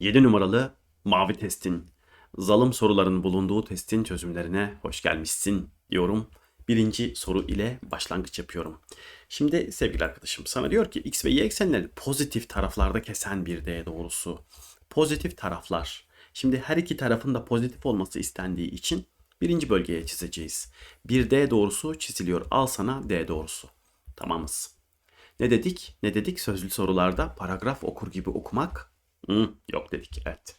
7 numaralı mavi testin, zalim soruların bulunduğu testin çözümlerine hoş gelmişsin diyorum. Birinci soru ile başlangıç yapıyorum. Şimdi sevgili arkadaşım sana diyor ki x ve y eksenleri pozitif taraflarda kesen bir d doğrusu. Pozitif taraflar. Şimdi her iki tarafın da pozitif olması istendiği için birinci bölgeye çizeceğiz. Bir d doğrusu çiziliyor. Al sana d doğrusu. Tamamız. Ne dedik? Ne dedik sözlü sorularda? Paragraf okur gibi okumak Hı, yok dedik evet.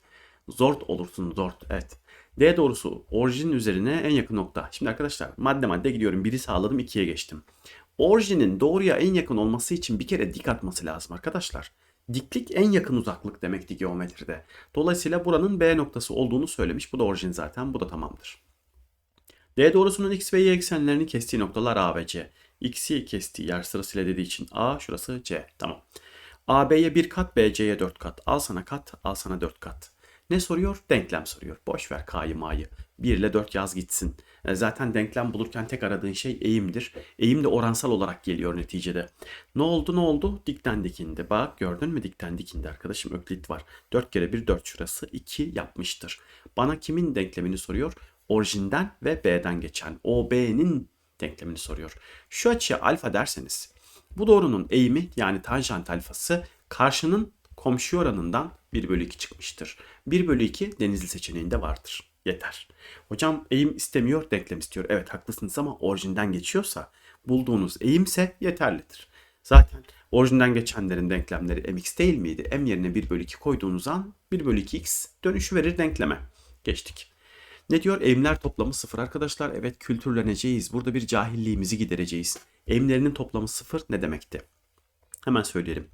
Zort olursun zort evet. D doğrusu orijin üzerine en yakın nokta. Şimdi arkadaşlar madde madde gidiyorum. Biri sağladım ikiye geçtim. Orijinin doğruya en yakın olması için bir kere dik atması lazım arkadaşlar. Diklik en yakın uzaklık demekti geometride. Dolayısıyla buranın B noktası olduğunu söylemiş. Bu da orijin zaten. Bu da tamamdır. D doğrusunun x ve y eksenlerini kestiği noktalar A ve C. X'i kestiği yer sırasıyla dediği için A, şurası C. Tamam. AB'ye bir kat, BC'ye dört kat. Al sana kat, al sana dört kat. Ne soruyor? Denklem soruyor. Boş ver K'yı M'yı. 1 ile 4 yaz gitsin. E, Zaten denklem bulurken tek aradığın şey eğimdir. Eğim de oransal olarak geliyor neticede. Ne oldu ne oldu? Dikten dikindi. Bak gördün mü dikten dikindi arkadaşım öklit var. 4 kere 1 4 şurası 2 yapmıştır. Bana kimin denklemini soruyor? Orijinden ve B'den geçen OB'nin denklemini soruyor. Şu açıya alfa derseniz bu doğrunun eğimi yani tanjant alfası karşının komşu oranından 1 bölü 2 çıkmıştır. 1 bölü 2 denizli seçeneğinde vardır. Yeter. Hocam eğim istemiyor, denklem istiyor. Evet haklısınız ama orijinden geçiyorsa bulduğunuz eğimse yeterlidir. Zaten orijinden geçenlerin denklemleri mx değil miydi? m yerine 1 bölü 2 koyduğunuz an 1 bölü 2x dönüşü verir denkleme. Geçtik. Ne diyor? Eğimler toplamı sıfır arkadaşlar. Evet kültürleneceğiz. Burada bir cahilliğimizi gidereceğiz. Eğimlerinin toplamı sıfır ne demekti? Hemen söyleyelim.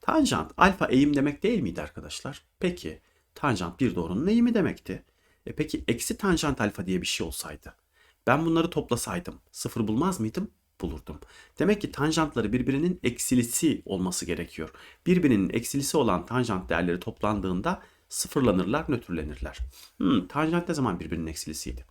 Tanjant alfa eğim demek değil miydi arkadaşlar? Peki tanjant bir doğrunun eğimi demekti. E peki eksi tanjant alfa diye bir şey olsaydı. Ben bunları toplasaydım sıfır bulmaz mıydım? Bulurdum. Demek ki tanjantları birbirinin eksilisi olması gerekiyor. Birbirinin eksilisi olan tanjant değerleri toplandığında sıfırlanırlar, nötrlenirler. Hmm, tanjant ne zaman birbirinin eksilisiydi?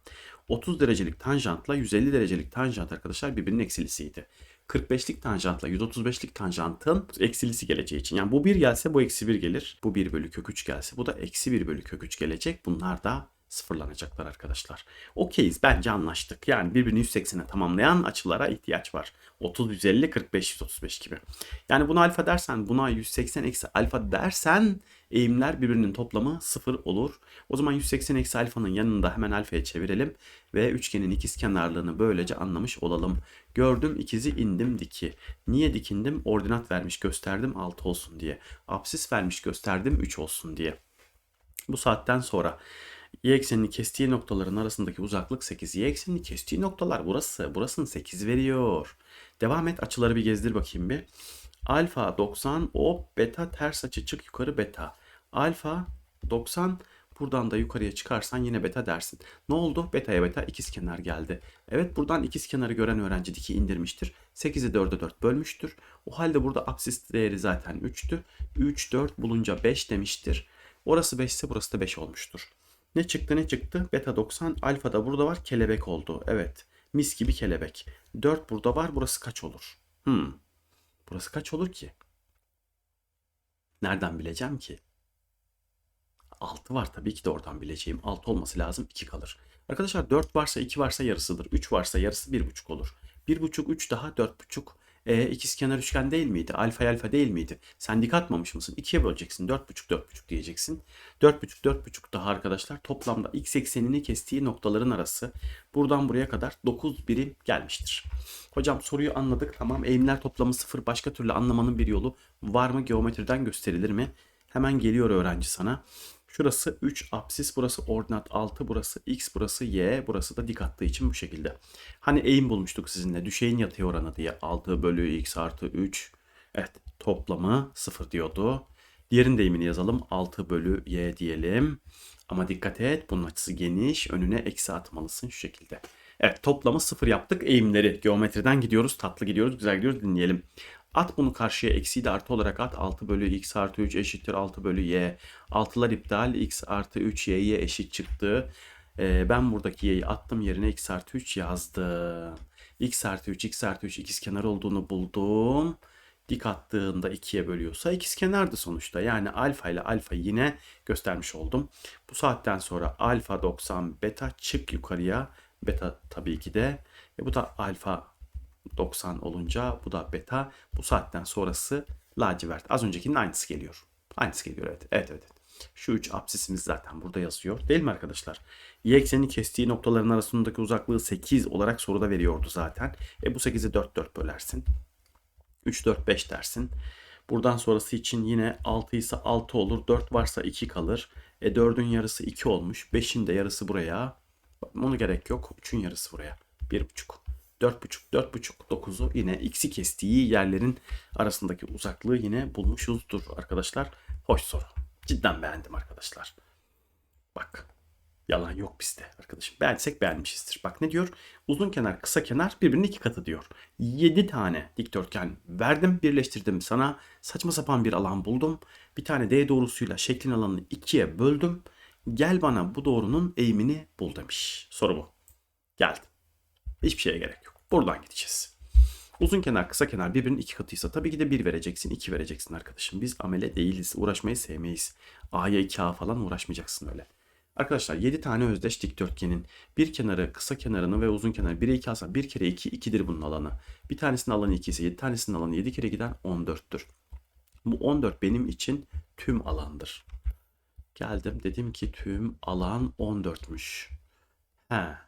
30 derecelik tanjantla 150 derecelik tanjant arkadaşlar birbirinin eksilisiydi. 45'lik tanjantla 135'lik tanjantın eksilisi geleceği için. Yani bu 1 gelse bu eksi 1 gelir. Bu 1 bölü kök 3 gelse bu da eksi 1 bölü kök 3 gelecek. Bunlar da sıfırlanacaklar arkadaşlar. Okeyiz bence anlaştık. Yani birbirini 180'e tamamlayan açılara ihtiyaç var. 30, 150, 45, 135 gibi. Yani buna alfa dersen buna 180 eksi alfa dersen eğimler birbirinin toplamı sıfır olur. O zaman 180 eksi alfanın yanında hemen alfaya çevirelim ve üçgenin ikiz kenarlığını böylece anlamış olalım. Gördüm ikizi indim diki. Niye dikindim? Ordinat vermiş gösterdim 6 olsun diye. Apsis vermiş gösterdim 3 olsun diye. Bu saatten sonra y eksenini kestiği noktaların arasındaki uzaklık 8. Y eksenini kestiği noktalar burası. Burasını 8 veriyor. Devam et açıları bir gezdir bakayım bir. Alfa 90 o beta ters açı çık yukarı beta. Alfa 90 buradan da yukarıya çıkarsan yine beta dersin. Ne oldu? Beta'ya beta ikiz kenar geldi. Evet buradan ikiz kenarı gören öğrenci diki indirmiştir. 8'i 4'e 4 bölmüştür. O halde burada absis değeri zaten 3'tü. 3 4 bulunca 5 demiştir. Orası 5 ise burası da 5 olmuştur. Ne çıktı ne çıktı? Beta 90 alfa da burada var kelebek oldu. Evet mis gibi kelebek. 4 burada var burası kaç olur? Hmm. Burası kaç olur ki? Nereden bileceğim ki? 6 var tabii ki de oradan bileceğim. 6 olması lazım 2 kalır. Arkadaşlar 4 varsa 2 varsa yarısıdır. 3 varsa yarısı 1,5 olur. 1,5 3 daha 4,5. E, ikizkenar üçgen değil miydi? Alfa alfa değil miydi? Sen dik atmamış mısın? 2'ye böleceksin. 4,5 4,5 diyeceksin. 4,5 4,5 daha arkadaşlar toplamda x eksenini kestiği noktaların arası buradan buraya kadar 9 birim gelmiştir. Hocam soruyu anladık. Tamam eğimler toplamı 0 başka türlü anlamanın bir yolu var mı? Geometriden gösterilir mi? Hemen geliyor öğrenci sana. Şurası 3 apsis, burası ordinat 6, burası x, burası y, burası da dik attığı için bu şekilde. Hani eğim bulmuştuk sizinle düşeyin yatay oranı diye 6 bölü x artı 3. Evet toplamı 0 diyordu. Diğerin deyimini yazalım 6 bölü y diyelim. Ama dikkat et bunun açısı geniş önüne eksi atmalısın şu şekilde. Evet toplamı 0 yaptık eğimleri. Geometriden gidiyoruz tatlı gidiyoruz güzel gidiyoruz dinleyelim. At bunu karşıya eksiği de artı olarak at. 6 bölü x artı 3 eşittir 6 bölü y. Altılar iptal. x artı 3 y'ye eşit çıktı. Ee, ben buradaki y'yi attım yerine x artı 3 yazdım. x artı 3 x artı 3 ikizkenar olduğunu buldum. dik attığında 2'ye bölüyorsa ikizkenardı sonuçta. Yani alfa ile alfa yine göstermiş oldum. Bu saatten sonra alfa 90 beta çık yukarıya. Beta tabii ki de. E bu da alfa 90 olunca bu da beta. Bu saatten sonrası lacivert. Az öncekinin aynısı geliyor. Aynısı geliyor evet. Evet evet. Şu üç absisimiz zaten burada yazıyor. Değil mi arkadaşlar? Y eksenini kestiği noktaların arasındaki uzaklığı 8 olarak soruda veriyordu zaten. E bu 8'i 4 4 bölersin. 3 4 5 dersin. Buradan sonrası için yine 6 ise 6 olur. 4 varsa 2 kalır. E 4'ün yarısı 2 olmuş. 5'in de yarısı buraya. Onu gerek yok. 3'ün yarısı buraya. 1,5. 4,5, 4,5, 9'u yine x'i kestiği yerlerin arasındaki uzaklığı yine bulmuşuzdur arkadaşlar. Hoş soru. Cidden beğendim arkadaşlar. Bak yalan yok bizde arkadaşım. Beğensek beğenmişizdir. Bak ne diyor? Uzun kenar kısa kenar birbirinin iki katı diyor. 7 tane dikdörtgen verdim birleştirdim sana. Saçma sapan bir alan buldum. Bir tane D doğrusuyla şeklin alanını ikiye böldüm. Gel bana bu doğrunun eğimini bul demiş. Soru bu. Geldi. Hiçbir şeye gerek yok. Buradan gideceğiz. Uzun kenar kısa kenar birbirinin iki katıysa tabii ki de bir vereceksin, iki vereceksin arkadaşım. Biz amele değiliz. Uğraşmayı sevmeyiz. A'ya 2A falan uğraşmayacaksın öyle. Arkadaşlar 7 tane özdeş dikdörtgenin bir kenarı kısa kenarını ve uzun kenarı 1'e 2 alsa 1 kere 2 2'dir bunun alanı. Bir tanesinin alanı 2 ise 7 tanesinin alanı 7 kere giden 14'tür. Bu 14 benim için tüm alandır. Geldim dedim ki tüm alan 14'müş. He.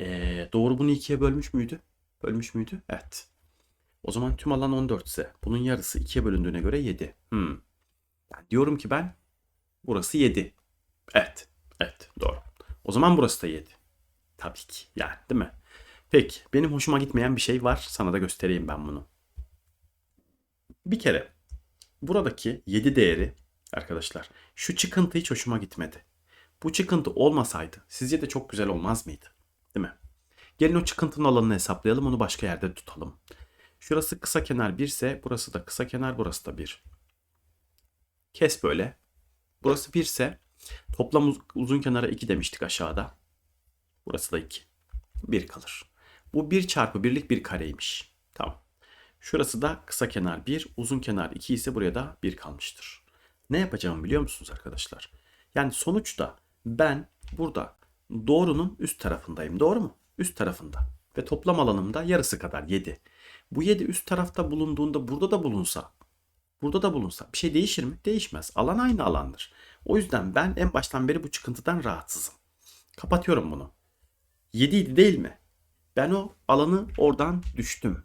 Ee, doğru bunu ikiye bölmüş müydü? Bölmüş müydü? Evet. O zaman tüm alan 14 ise bunun yarısı 2'ye bölündüğüne göre 7. Hmm. Yani diyorum ki ben burası 7. Evet. Evet doğru. O zaman burası da 7. Tabii ki yani değil mi? Peki benim hoşuma gitmeyen bir şey var. Sana da göstereyim ben bunu. Bir kere buradaki 7 değeri arkadaşlar şu çıkıntı hiç hoşuma gitmedi. Bu çıkıntı olmasaydı sizce de çok güzel olmaz mıydı? Değil mi? Gelin o çıkıntının alanını hesaplayalım onu başka yerde tutalım. Şurası kısa kenar 1 ise burası da kısa kenar burası da 1. Kes böyle. Burası 1 ise toplam uz- uzun kenara 2 demiştik aşağıda. Burası da 2. 1 kalır. Bu 1 çarpı 1'lik bir kareymiş. Tamam. Şurası da kısa kenar 1, uzun kenar 2 ise buraya da 1 kalmıştır. Ne yapacağımı biliyor musunuz arkadaşlar? Yani sonuçta ben burada doğrunun üst tarafındayım. Doğru mu? Üst tarafında. Ve toplam alanım da yarısı kadar 7. Bu 7 üst tarafta bulunduğunda burada da bulunsa, burada da bulunsa bir şey değişir mi? Değişmez. Alan aynı alandır. O yüzden ben en baştan beri bu çıkıntıdan rahatsızım. Kapatıyorum bunu. 7 idi değil mi? Ben o alanı oradan düştüm.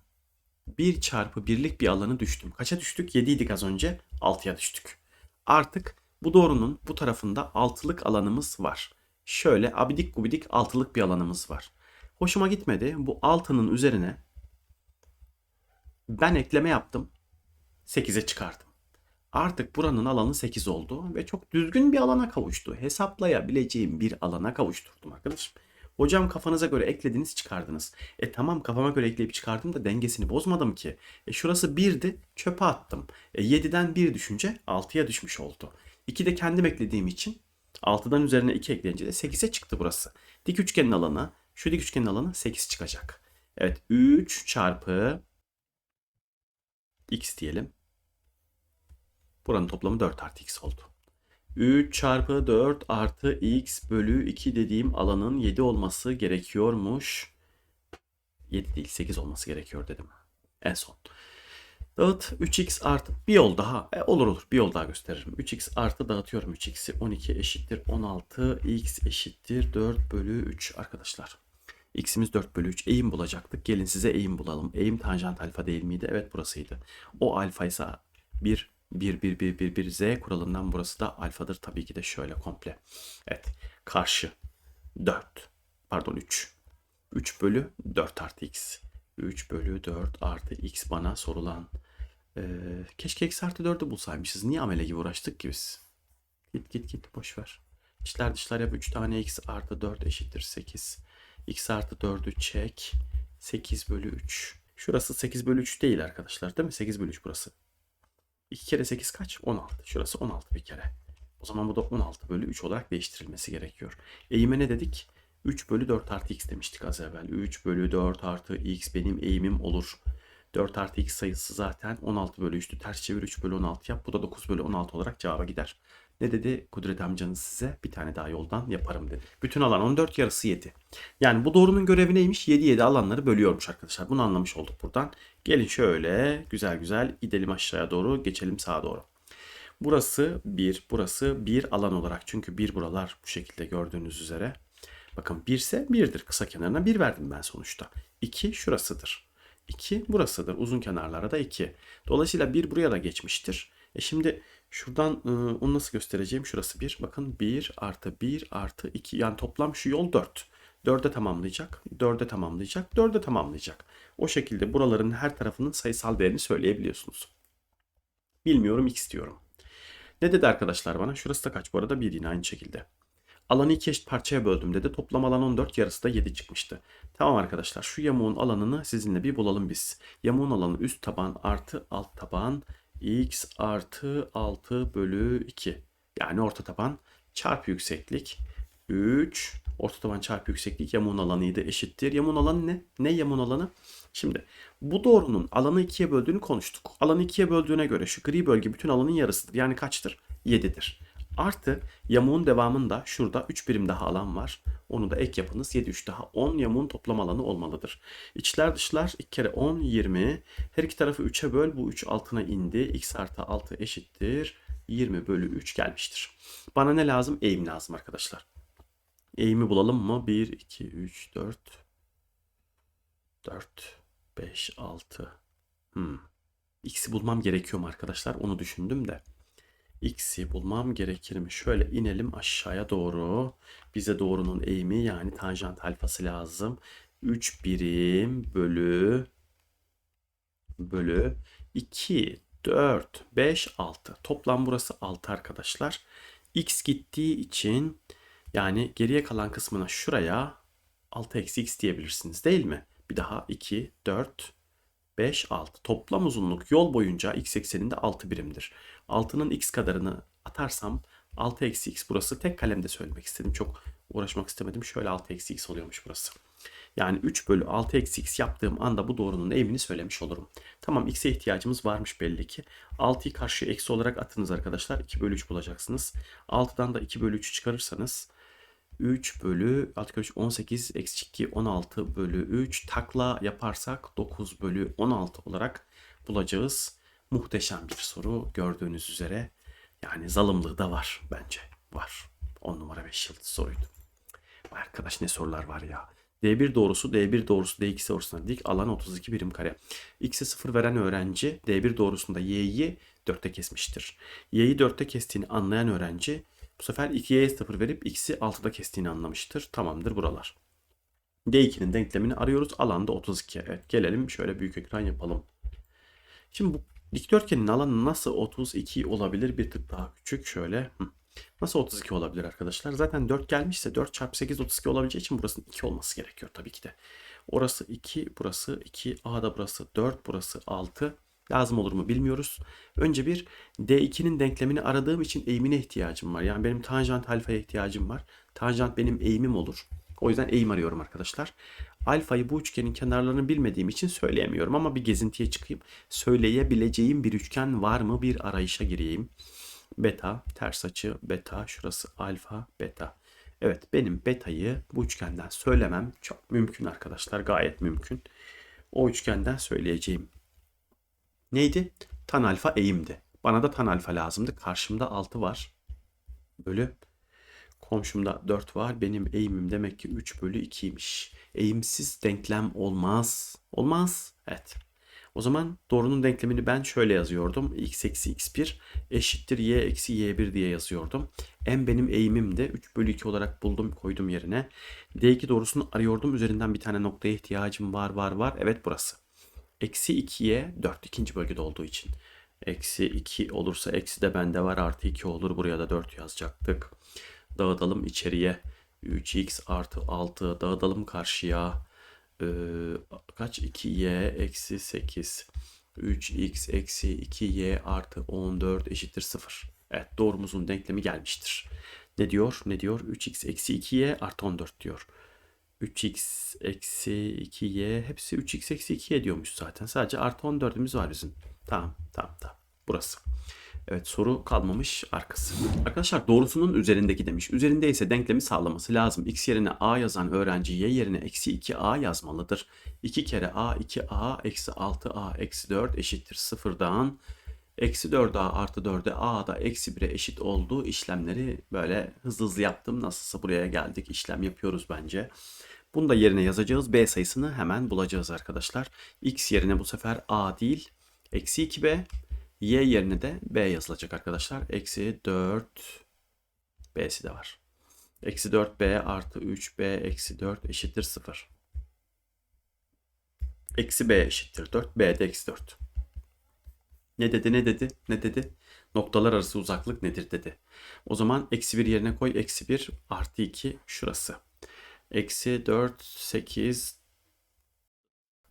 1 çarpı 1'lik bir alanı düştüm. Kaça düştük? 7 idik az önce. 6'ya düştük. Artık bu doğrunun bu tarafında altılık alanımız var. Şöyle abidik gubidik altılık bir alanımız var. Hoşuma gitmedi. Bu altının üzerine ben ekleme yaptım. 8'e çıkardım. Artık buranın alanı 8 oldu ve çok düzgün bir alana kavuştu. Hesaplayabileceğim bir alana kavuşturdum arkadaşım. Hocam kafanıza göre eklediniz çıkardınız. E tamam kafama göre ekleyip çıkardım da dengesini bozmadım ki. E şurası 1'di çöpe attım. E 7'den 1 düşünce 6'ya düşmüş oldu. 2 de kendim eklediğim için 6'dan üzerine 2 ekleyince de 8'e çıktı burası. Dik üçgenin alanı şu dik üçgenin alanı 8 çıkacak. Evet 3 çarpı x diyelim. Buranın toplamı 4 artı x oldu. 3 çarpı 4 artı x bölü 2 dediğim alanın 7 olması gerekiyormuş. 7 değil 8 olması gerekiyor dedim. En son. Dağıt 3x artı bir yol daha. E, olur olur bir yol daha gösteririm. 3x artı dağıtıyorum 3x'i. 12 eşittir 16. x eşittir 4 bölü 3 arkadaşlar. x'imiz 4 bölü 3. Eğim bulacaktık. Gelin size eğim bulalım. Eğim tanjant alfa değil miydi? Evet burasıydı. O alfa ise 1 1 1 1 1 1 z kuralından burası da alfadır tabii ki de şöyle komple. Evet. Karşı 4 pardon 3. 3 bölü 4 artı x. 3 bölü 4 artı x bana sorulan. Ee, keşke x artı 4'ü bulsaymışız. Niye amele gibi uğraştık ki biz? Git git git boş ver. İçler dışlar yap 3 tane x artı 4 eşittir 8. x artı 4'ü çek. 8 bölü 3. Şurası 8 bölü 3 değil arkadaşlar değil mi? 8 bölü 3 burası. 2 kere 8 kaç? 16. Şurası 16 bir kere. O zaman bu da 16 bölü 3 olarak değiştirilmesi gerekiyor. Eğime ne dedik? 3 bölü 4 artı x demiştik az evvel. 3 bölü 4 artı x benim eğimim olur. 4 artı x sayısı zaten 16 bölü 3'tü. Ters çevir 3 bölü 16 yap. Bu da 9 bölü 16 olarak cevaba gider. Ne dedi Kudret amcanız size? Bir tane daha yoldan yaparım dedi. Bütün alan 14 yarısı 7. Yani bu doğrunun görevi neymiş? 7 7 alanları bölüyormuş arkadaşlar. Bunu anlamış olduk buradan. Gelin şöyle güzel güzel gidelim aşağıya doğru geçelim sağa doğru. Burası 1, burası 1 alan olarak. Çünkü 1 buralar bu şekilde gördüğünüz üzere. Bakın 1 ise 1'dir. Kısa kenarına 1 verdim ben sonuçta. 2 şurasıdır. 2 burasıdır. Uzun kenarlara da 2. Dolayısıyla 1 buraya da geçmiştir. E şimdi şuradan ıı, onu nasıl göstereceğim? Şurası 1. Bakın 1 artı 1 artı 2. Yani toplam şu yol 4. 4'e tamamlayacak, 4'e tamamlayacak, 4'e tamamlayacak. O şekilde buraların her tarafının sayısal değerini söyleyebiliyorsunuz. Bilmiyorum x diyorum. Ne dedi arkadaşlar bana? Şurası da kaç bu arada? 1 yine aynı şekilde. Alanı iki eşit parçaya böldüm dedi. Toplam alan 14, yarısı da 7 çıkmıştı. Tamam arkadaşlar şu yamuğun alanını sizinle bir bulalım biz. Yamuğun alanı üst taban artı alt taban x artı 6 bölü 2. Yani orta taban çarpı yükseklik 3 orta taban çarpı yükseklik yamuğun alanıydı eşittir. Yamuğun alanı ne? Ne yamuğun alanı? Şimdi bu doğrunun alanı ikiye böldüğünü konuştuk. Alanı ikiye böldüğüne göre şu gri bölge bütün alanın yarısıdır. Yani kaçtır? 7'dir. Artı yamuğun devamında şurada 3 birim daha alan var. Onu da ek yapınız. 7 3 daha 10 yamuğun toplam alanı olmalıdır. İçler dışlar 2 kere 10 20. Her iki tarafı 3'e böl. Bu 3 altına indi. x artı 6 eşittir. 20 bölü 3 gelmiştir. Bana ne lazım? Eğim lazım arkadaşlar. Eğimi bulalım mı? 1, 2, 3, 4, 4, 5, 6. Hmm. X'i bulmam gerekiyor mu arkadaşlar? Onu düşündüm de. X'i bulmam gerekir mi? Şöyle inelim aşağıya doğru. Bize doğrunun eğimi yani tanjant alfası lazım. 3 birim bölü bölü 2, 4, 5, 6. Toplam burası 6 arkadaşlar. X gittiği için yani geriye kalan kısmına şuraya 6 eksi x diyebilirsiniz değil mi? Bir daha 2, 4, 5, 6. Toplam uzunluk yol boyunca x ekseninde 6 birimdir. 6'nın x kadarını atarsam 6 eksi x burası tek kalemde söylemek istedim. Çok uğraşmak istemedim. Şöyle 6 eksi x oluyormuş burası. Yani 3 bölü 6 eksi x yaptığım anda bu doğrunun eğimini söylemiş olurum. Tamam x'e ihtiyacımız varmış belli ki. 6'yı karşıya eksi olarak atınız arkadaşlar. 2 bölü 3 bulacaksınız. 6'dan da 2 bölü 3'ü çıkarırsanız 3 bölü 6 kere 3 18 eksi 2 16 bölü 3 takla yaparsak 9 bölü 16 olarak bulacağız. Muhteşem bir soru gördüğünüz üzere. Yani zalımlığı da var bence. Var. 10 numara 5 yıldız soruydu. Arkadaş ne sorular var ya. D1 doğrusu D1 doğrusu D2 doğrusuna dik alan 32 birim kare. X'e 0 veren öğrenci D1 doğrusunda Y'yi 4'te kesmiştir. Y'yi 4'te kestiğini anlayan öğrenci bu sefer 2'ye 0 verip x'i 6'da kestiğini anlamıştır. Tamamdır buralar. D2'nin denklemini arıyoruz. Alanda 32. Evet gelelim şöyle büyük ekran yapalım. Şimdi bu dikdörtgenin alanı nasıl 32 olabilir? Bir tık daha küçük şöyle. Nasıl 32 olabilir arkadaşlar? Zaten 4 gelmişse 4 çarpı 8 32 olabileceği için burasının 2 olması gerekiyor tabii ki de. Orası 2, burası 2, A'da burası 4, burası 6. Lazım olur mu bilmiyoruz. Önce bir D2'nin denklemini aradığım için eğimine ihtiyacım var. Yani benim tanjant alfaya ihtiyacım var. Tanjant benim eğimim olur. O yüzden eğim arıyorum arkadaşlar. Alfayı bu üçgenin kenarlarını bilmediğim için söyleyemiyorum ama bir gezintiye çıkayım. Söyleyebileceğim bir üçgen var mı bir arayışa gireyim. Beta, ters açı, beta, şurası alfa, beta. Evet benim betayı bu üçgenden söylemem çok mümkün arkadaşlar. Gayet mümkün. O üçgenden söyleyeceğim neydi? Tan alfa eğimdi. Bana da tan alfa lazımdı. Karşımda 6 var. Bölü. Komşumda 4 var. Benim eğimim demek ki 3 bölü 2'ymiş. Eğimsiz denklem olmaz. Olmaz. Evet. O zaman doğrunun denklemini ben şöyle yazıyordum. x eksi x1 eşittir y eksi y1 diye yazıyordum. M benim eğimimde 3 bölü 2 olarak buldum koydum yerine. D2 doğrusunu arıyordum. Üzerinden bir tane noktaya ihtiyacım var var var. Evet burası. Eksi 2'ye 4 ikinci bölgede olduğu için. Eksi 2 olursa eksi de bende var artı 2 olur. Buraya da 4 yazacaktık. Dağıtalım içeriye. 3x artı 6 dağıtalım karşıya. Ee, kaç? 2y eksi 8. 3x eksi 2y artı 14 eşittir 0. Evet doğrumuzun denklemi gelmiştir. Ne diyor? Ne diyor? 3x eksi 2y artı 14 diyor. 3x eksi 2y hepsi 3x eksi 2 ediyormuş zaten. Sadece artı 14'ümüz var bizim. Tamam tamam tamam. Burası. Evet soru kalmamış arkası. Arkadaşlar doğrusunun üzerindeki demiş. Üzerinde ise denklemi sağlaması lazım. X yerine A yazan öğrenci Y yerine eksi 2A yazmalıdır. 2 kere A 2A eksi 6A eksi 4 eşittir sıfırdan. Eksi 4A artı 4'e A da eksi 1'e eşit olduğu işlemleri böyle hızlı hızlı yaptım. Nasılsa buraya geldik işlem yapıyoruz bence. Bunu da yerine yazacağız. B sayısını hemen bulacağız arkadaşlar. X yerine bu sefer A değil eksi 2B. Y yerine de B yazılacak arkadaşlar. Eksi 4 B'si de var. Eksi 4B artı 3B eksi 4 eşittir 0. Eksi B eşittir 4. B de eksi 4. Ne dedi ne dedi ne dedi? Noktalar arası uzaklık nedir dedi. O zaman eksi 1 yerine koy. Eksi 1 artı 2 şurası. Eksi 4 8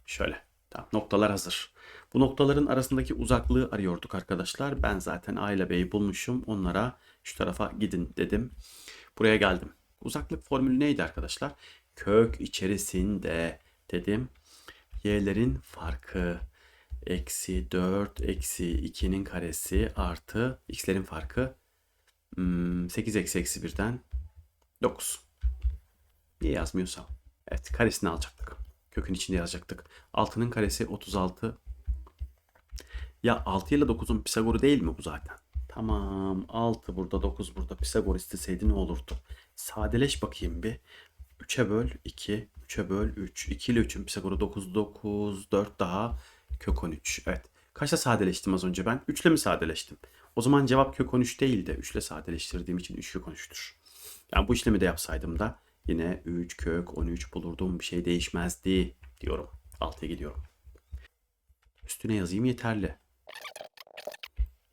şöyle. Tamam noktalar hazır. Bu noktaların arasındaki uzaklığı arıyorduk arkadaşlar. Ben zaten A ile B'yi bulmuşum. Onlara şu tarafa gidin dedim. Buraya geldim. Uzaklık formülü neydi arkadaşlar? Kök içerisinde dedim. Y'lerin farkı eksi 4 eksi 2'nin karesi artı x'lerin farkı hmm, 8 eksi eksi 1'den 9. Niye yazmıyorsam? Evet karesini alacaktık. Kökün içinde yazacaktık. 6'nın karesi 36. Ya 6 ile 9'un Pisagor'u değil mi bu zaten? Tamam 6 burada 9 burada Pisagor isteseydi ne olurdu? Sadeleş bakayım bir. 3'e böl 2, 3'e böl 3. 2 ile 3'ün Pisagor'u 9, 9, 4 daha kök 13. Evet. Kaçta sadeleştim az önce ben? 3 ile mi sadeleştim? O zaman cevap kök 13 değil de 3 ile sadeleştirdiğim için 3 kök 13'tür. Yani bu işlemi de yapsaydım da yine 3 kök 13 bulurdum. Bir şey değişmezdi diyorum. 6'ya gidiyorum. Üstüne yazayım yeterli.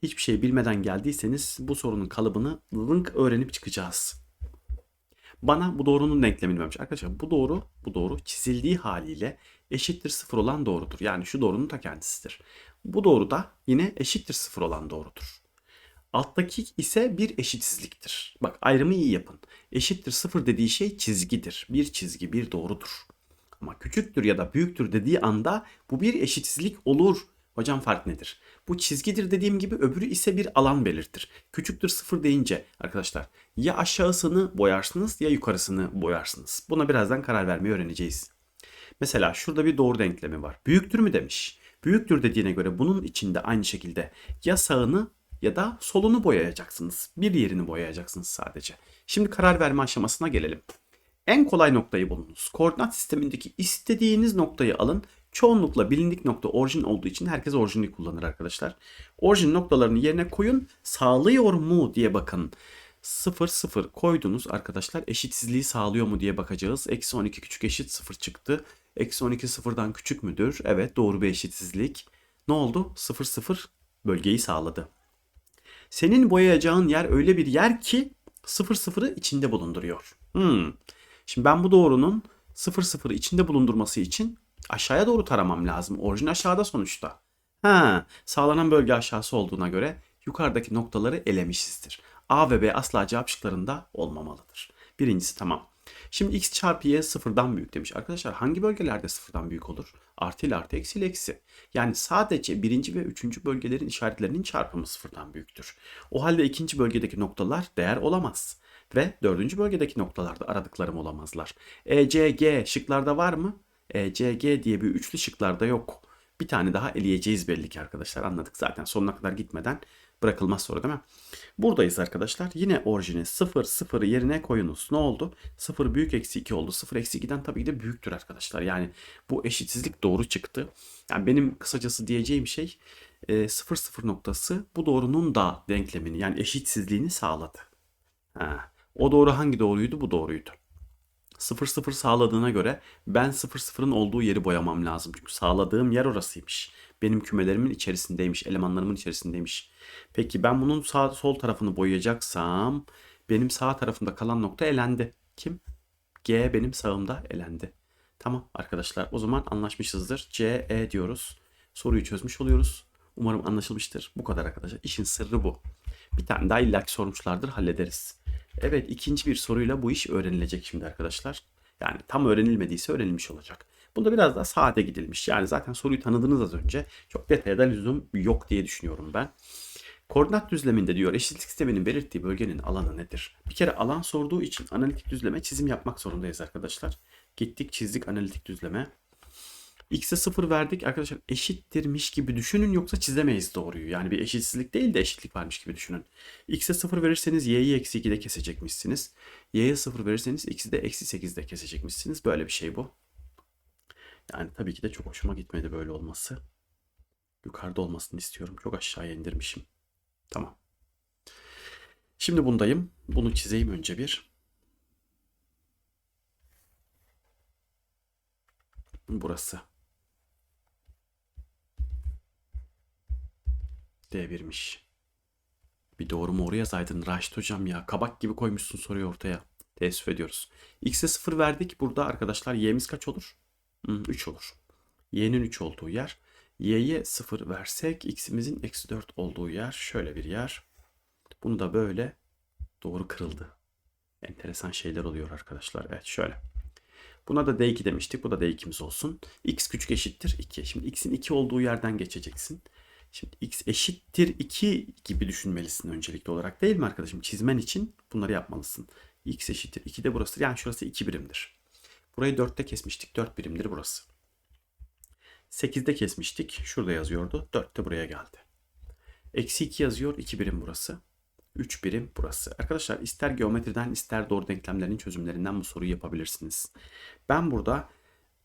Hiçbir şey bilmeden geldiyseniz bu sorunun kalıbını link öğrenip çıkacağız. Bana bu doğrunun denklemini vermiş. Arkadaşlar bu doğru, bu doğru çizildiği haliyle eşittir sıfır olan doğrudur. Yani şu doğrunun ta kendisidir. Bu doğru da yine eşittir sıfır olan doğrudur. Alttaki ise bir eşitsizliktir. Bak ayrımı iyi yapın. Eşittir sıfır dediği şey çizgidir. Bir çizgi bir doğrudur. Ama küçüktür ya da büyüktür dediği anda bu bir eşitsizlik olur. Hocam fark nedir? Bu çizgidir dediğim gibi öbürü ise bir alan belirtir. Küçüktür sıfır deyince arkadaşlar ya aşağısını boyarsınız ya yukarısını boyarsınız. Buna birazdan karar vermeyi öğreneceğiz. Mesela şurada bir doğru denklemi var. Büyüktür mü demiş. Büyüktür dediğine göre bunun içinde aynı şekilde ya sağını ya da solunu boyayacaksınız. Bir yerini boyayacaksınız sadece. Şimdi karar verme aşamasına gelelim. En kolay noktayı bulunuz. Koordinat sistemindeki istediğiniz noktayı alın. Çoğunlukla bilindik nokta orijin olduğu için herkes orijini kullanır arkadaşlar. Orijin noktalarını yerine koyun. Sağlıyor mu diye bakın. 0 0 koydunuz arkadaşlar. Eşitsizliği sağlıyor mu diye bakacağız. Eksi 12 küçük eşit 0 çıktı. Eksi 12 sıfırdan küçük müdür? Evet doğru bir eşitsizlik. Ne oldu? 0 0 bölgeyi sağladı. Senin boyayacağın yer öyle bir yer ki 0 0'ı içinde bulunduruyor. Hmm. Şimdi ben bu doğrunun 0 0'ı içinde bulundurması için aşağıya doğru taramam lazım. Orijin aşağıda sonuçta. Ha, sağlanan bölge aşağısı olduğuna göre yukarıdaki noktaları elemişizdir. A ve B asla cevap şıklarında olmamalıdır. Birincisi tamam. Şimdi x çarpı y sıfırdan büyük demiş. Arkadaşlar hangi bölgelerde sıfırdan büyük olur? Artı ile artı eksi ile eksi. Yani sadece birinci ve üçüncü bölgelerin işaretlerinin çarpımı sıfırdan büyüktür. O halde ikinci bölgedeki noktalar değer olamaz. Ve dördüncü bölgedeki noktalarda aradıklarım olamazlar. E, C, G şıklarda var mı? E, C, G diye bir üçlü şıklarda yok. Bir tane daha eleyeceğiz belli ki arkadaşlar anladık zaten sonuna kadar gitmeden bırakılmaz soru değil mi? Buradayız arkadaşlar. Yine orijini 0 0 yerine koyunuz. Ne oldu? 0 büyük eksi 2 oldu. 0 eksi 2'den tabii ki de büyüktür arkadaşlar. Yani bu eşitsizlik doğru çıktı. Yani benim kısacası diyeceğim şey 0 0 noktası bu doğrunun da denklemini yani eşitsizliğini sağladı. Ha. O doğru hangi doğruydu? Bu doğruydu. 0 0 sağladığına göre ben 0 0'ın olduğu yeri boyamam lazım. Çünkü sağladığım yer orasıymış. Benim kümelerimin içerisindeymiş, elemanlarımın içerisindeymiş. Peki ben bunun sağ sol tarafını boyayacaksam benim sağ tarafımda kalan nokta elendi. Kim? G benim sağımda elendi. Tamam arkadaşlar o zaman anlaşmışızdır. C, E diyoruz. Soruyu çözmüş oluyoruz. Umarım anlaşılmıştır. Bu kadar arkadaşlar. İşin sırrı bu. Bir tane daha illaki sormuşlardır hallederiz. Evet ikinci bir soruyla bu iş öğrenilecek şimdi arkadaşlar. Yani tam öğrenilmediyse öğrenilmiş olacak. Bunda biraz daha sade gidilmiş. Yani zaten soruyu tanıdınız az önce. Çok detaya da lüzum yok diye düşünüyorum ben. Koordinat düzleminde diyor eşitlik sisteminin belirttiği bölgenin alanı nedir? Bir kere alan sorduğu için analitik düzleme çizim yapmak zorundayız arkadaşlar. Gittik çizdik analitik düzleme. X'e 0 verdik arkadaşlar eşittirmiş gibi düşünün yoksa çizemeyiz doğruyu. Yani bir eşitsizlik değil de eşitlik varmış gibi düşünün. X'e 0 verirseniz y'yi eksi 2'de kesecekmişsiniz. Y'ye 0 verirseniz x'i de eksi 8'de kesecekmişsiniz. Böyle bir şey bu. Yani tabii ki de çok hoşuma gitmedi böyle olması. Yukarıda olmasını istiyorum. Çok aşağıya indirmişim. Tamam. Şimdi bundayım. Bunu çizeyim önce bir. Burası. D1'miş. Bir doğru mu oraya yazaydın Raşit hocam ya. Kabak gibi koymuşsun soruyu ortaya. Teessüf ediyoruz. X'e 0 verdik. Burada arkadaşlar y'miz kaç olur? 3 olur. Y'nin 3 olduğu yer. Y'ye 0 versek x'imizin eksi 4 olduğu yer. Şöyle bir yer. Bunu da böyle doğru kırıldı. Enteresan şeyler oluyor arkadaşlar. Evet şöyle. Buna da D2 demiştik. Bu da D2'miz olsun. X küçük eşittir 2. Şimdi X'in 2 olduğu yerden geçeceksin. Şimdi X eşittir 2 gibi düşünmelisin öncelikli olarak değil mi arkadaşım? Çizmen için bunları yapmalısın. X eşittir 2 de burası. Yani şurası 2 birimdir. Burayı 4'te kesmiştik. 4 birimdir burası. 8'de kesmiştik. Şurada yazıyordu. 4 de buraya geldi. Eksi 2 yazıyor. 2 birim burası. 3 birim burası. Arkadaşlar ister geometriden ister doğru denklemlerin çözümlerinden bu soruyu yapabilirsiniz. Ben burada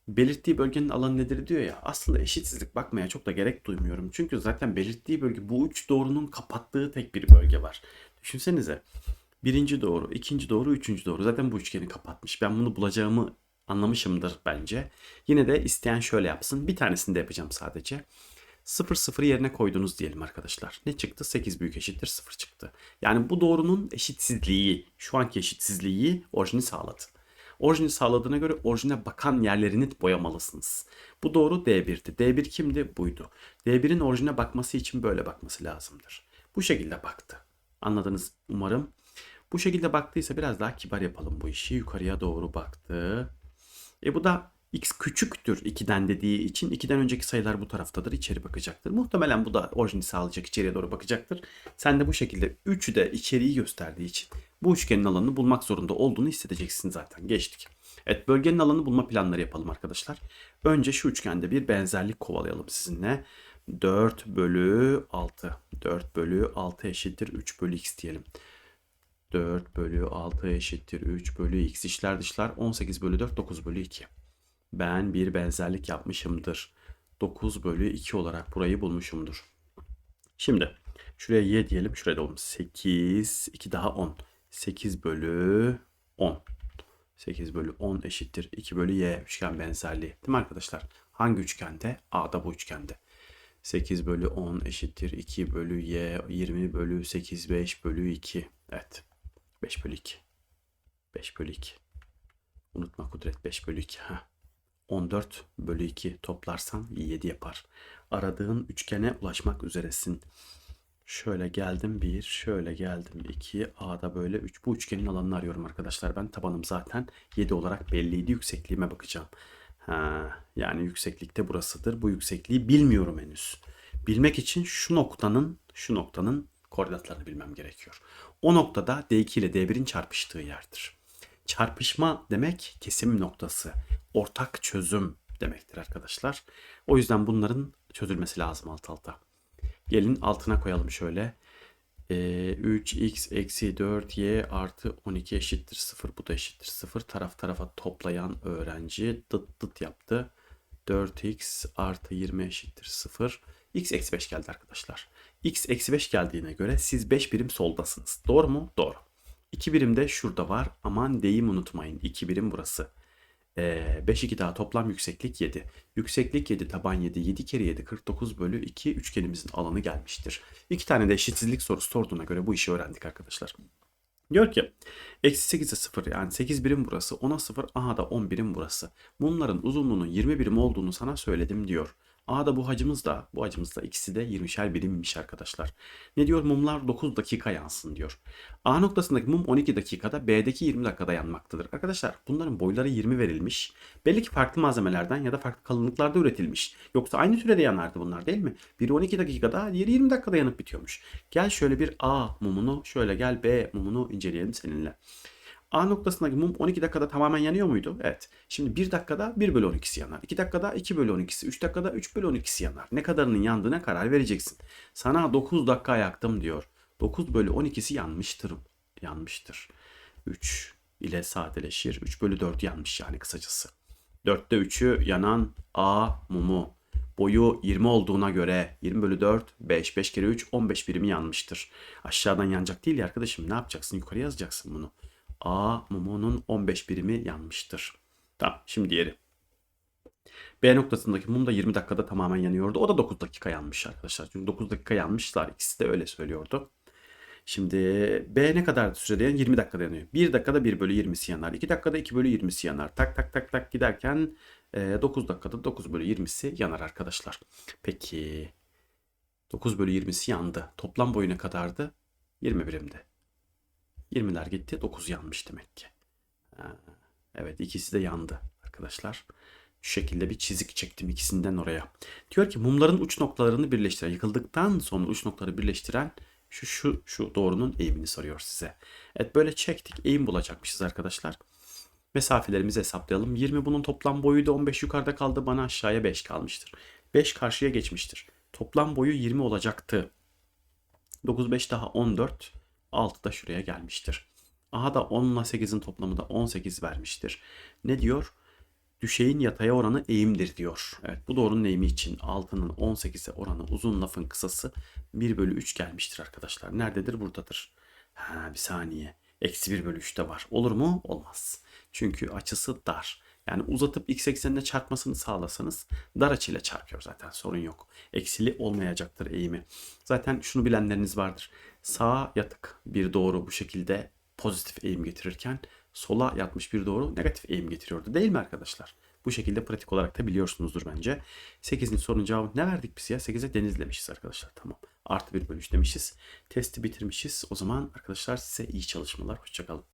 belirttiği bölgenin alanı nedir diyor ya. Aslında eşitsizlik bakmaya çok da gerek duymuyorum. Çünkü zaten belirttiği bölge bu üç doğrunun kapattığı tek bir bölge var. Düşünsenize. Birinci doğru, ikinci doğru, üçüncü doğru. Zaten bu üçgeni kapatmış. Ben bunu bulacağımı anlamışımdır bence. Yine de isteyen şöyle yapsın. Bir tanesini de yapacağım sadece. 0 0 yerine koydunuz diyelim arkadaşlar. Ne çıktı? 8 büyük eşittir 0 çıktı. Yani bu doğrunun eşitsizliği, şu anki eşitsizliği orijini sağladı. Orijini sağladığına göre orijine bakan yerlerini boyamalısınız. Bu doğru D1'di. D1 kimdi? Buydu. D1'in orijine bakması için böyle bakması lazımdır. Bu şekilde baktı. Anladınız umarım. Bu şekilde baktıysa biraz daha kibar yapalım bu işi. Yukarıya doğru baktı. E bu da x küçüktür 2'den dediği için 2'den önceki sayılar bu taraftadır. içeri bakacaktır. Muhtemelen bu da orijini sağlayacak içeriye doğru bakacaktır. Sen de bu şekilde 3'ü de içeriği gösterdiği için bu üçgenin alanını bulmak zorunda olduğunu hissedeceksin zaten. Geçtik. Evet bölgenin alanını bulma planları yapalım arkadaşlar. Önce şu üçgende bir benzerlik kovalayalım sizinle. 4 bölü 6. 4 bölü 6 eşittir 3 bölü x diyelim. 4 bölü 6 eşittir 3 bölü x işler dışlar 18 bölü 4 9 bölü 2 ben bir benzerlik yapmışımdır. 9 bölü 2 olarak burayı bulmuşumdur. Şimdi şuraya y diyelim. Şuraya da 8, 2 daha 10. 8 bölü 10. 8 bölü 10 eşittir 2 bölü y üçgen benzerliği. Değil mi arkadaşlar? Hangi üçgende? A'da bu üçgende. 8 bölü 10 eşittir 2 bölü y 20 bölü 8 5 bölü 2. Evet. 5 bölü 2. 5 bölü 2. Unutma kudret 5 bölü 2. Heh. 14 bölü 2 toplarsan 7 yapar. Aradığın üçgene ulaşmak üzeresin. Şöyle geldim 1, şöyle geldim 2, A'da böyle 3. Bu üçgenin alanını arıyorum arkadaşlar. Ben tabanım zaten 7 olarak belliydi. Yüksekliğime bakacağım. Ha, yani yükseklikte burasıdır. Bu yüksekliği bilmiyorum henüz. Bilmek için şu noktanın, şu noktanın koordinatlarını bilmem gerekiyor. O noktada D2 ile D1'in çarpıştığı yerdir. Çarpışma demek kesim noktası ortak çözüm demektir arkadaşlar. O yüzden bunların çözülmesi lazım alt alta. Gelin altına koyalım şöyle. Ee, 3x eksi 4y artı 12 eşittir 0. Bu da eşittir 0. Taraf tarafa toplayan öğrenci dıt dıt yaptı. 4x artı 20 eşittir 0. x eksi 5 geldi arkadaşlar. x eksi 5 geldiğine göre siz 5 birim soldasınız. Doğru mu? Doğru. 2 birim de şurada var. Aman deyim unutmayın. 2 birim burası. 5 2 daha toplam yükseklik 7. Yükseklik 7 taban 7 7 kere 7 49 bölü 2 üçgenimizin alanı gelmiştir. İki tane de eşitsizlik sorusu sorduğuna göre bu işi öğrendik arkadaşlar. Diyor ki eksi 8'e 0 yani 8 birim burası 10'a 0 aha da 10 birim burası. Bunların uzunluğunun 20 birim olduğunu sana söyledim diyor. A'da bu hacımız da bu hacımız da ikisi de 20'şer birimmiş arkadaşlar. Ne diyor? Mumlar 9 dakika yansın diyor. A noktasındaki mum 12 dakikada B'deki 20 dakikada yanmaktadır. Arkadaşlar bunların boyları 20 verilmiş. Belli ki farklı malzemelerden ya da farklı kalınlıklarda üretilmiş. Yoksa aynı sürede yanardı bunlar değil mi? Biri 12 dakikada diğeri 20 dakikada yanıp bitiyormuş. Gel şöyle bir A mumunu şöyle gel B mumunu inceleyelim seninle. A noktasındaki mum 12 dakikada tamamen yanıyor muydu? Evet. Şimdi 1 dakikada 1 bölü 12'si yanar. 2 dakikada 2 bölü 12'si. 3 dakikada 3 bölü 12'si yanar. Ne kadarının yandığına karar vereceksin. Sana 9 dakika yaktım diyor. 9 bölü 12'si yanmıştır. Yanmıştır. 3 ile sadeleşir. 3 bölü 4 yanmış yani kısacası. 4'te 3'ü yanan A mumu. Boyu 20 olduğuna göre 20 bölü 4 5 5 kere 3 15 birimi yanmıştır. Aşağıdan yanacak değil ya arkadaşım ne yapacaksın yukarı yazacaksın bunu. A mumunun 15 birimi yanmıştır. Tamam şimdi diğeri. B noktasındaki mum da 20 dakikada tamamen yanıyordu. O da 9 dakika yanmış arkadaşlar. Çünkü 9 dakika yanmışlar. İkisi de öyle söylüyordu. Şimdi B ne kadar sürede yanıyor? 20 dakikada yanıyor. 1 dakikada 1 bölü 20'si yanar. 2 dakikada 2 bölü 20'si yanar. Tak tak tak tak giderken e, 9 dakikada 9 bölü 20'si yanar arkadaşlar. Peki 9 bölü 20'si yandı. Toplam boyu ne kadardı? 20 birimdi. 20'ler gitti 9 yanmış demek ki. Evet ikisi de yandı arkadaşlar. Şu şekilde bir çizik çektim ikisinden oraya. Diyor ki mumların uç noktalarını birleştiren, yıkıldıktan sonra uç noktaları birleştiren şu şu şu doğrunun eğimini soruyor size. Evet böyle çektik. Eğim bulacakmışız arkadaşlar. Mesafelerimizi hesaplayalım. 20 bunun toplam boyu da 15 yukarıda kaldı. Bana aşağıya 5 kalmıştır. 5 karşıya geçmiştir. Toplam boyu 20 olacaktı. 9 5 daha 14. 6 da şuraya gelmiştir. Aha da 10 ile 8'in toplamı da 18 vermiştir. Ne diyor? Düşeğin yataya oranı eğimdir diyor. Evet bu doğrunun eğimi için 6'nın 18'e oranı uzun lafın kısası 1 bölü 3 gelmiştir arkadaşlar. Nerededir? Buradadır. Ha bir saniye. Eksi 1 bölü 3'te var. Olur mu? Olmaz. Çünkü açısı dar. Yani uzatıp x eksenine çarpmasını sağlasanız dar açıyla çarpıyor zaten sorun yok. Eksili olmayacaktır eğimi. Zaten şunu bilenleriniz vardır. Sağa yatık bir doğru bu şekilde pozitif eğim getirirken sola yatmış bir doğru negatif eğim getiriyordu değil mi arkadaşlar? Bu şekilde pratik olarak da biliyorsunuzdur bence. 8'in sorunun cevabı ne verdik biz ya? 8'e denizlemişiz arkadaşlar. Tamam. Artı 1 bölü 3 demişiz. Testi bitirmişiz. O zaman arkadaşlar size iyi çalışmalar. Hoşçakalın.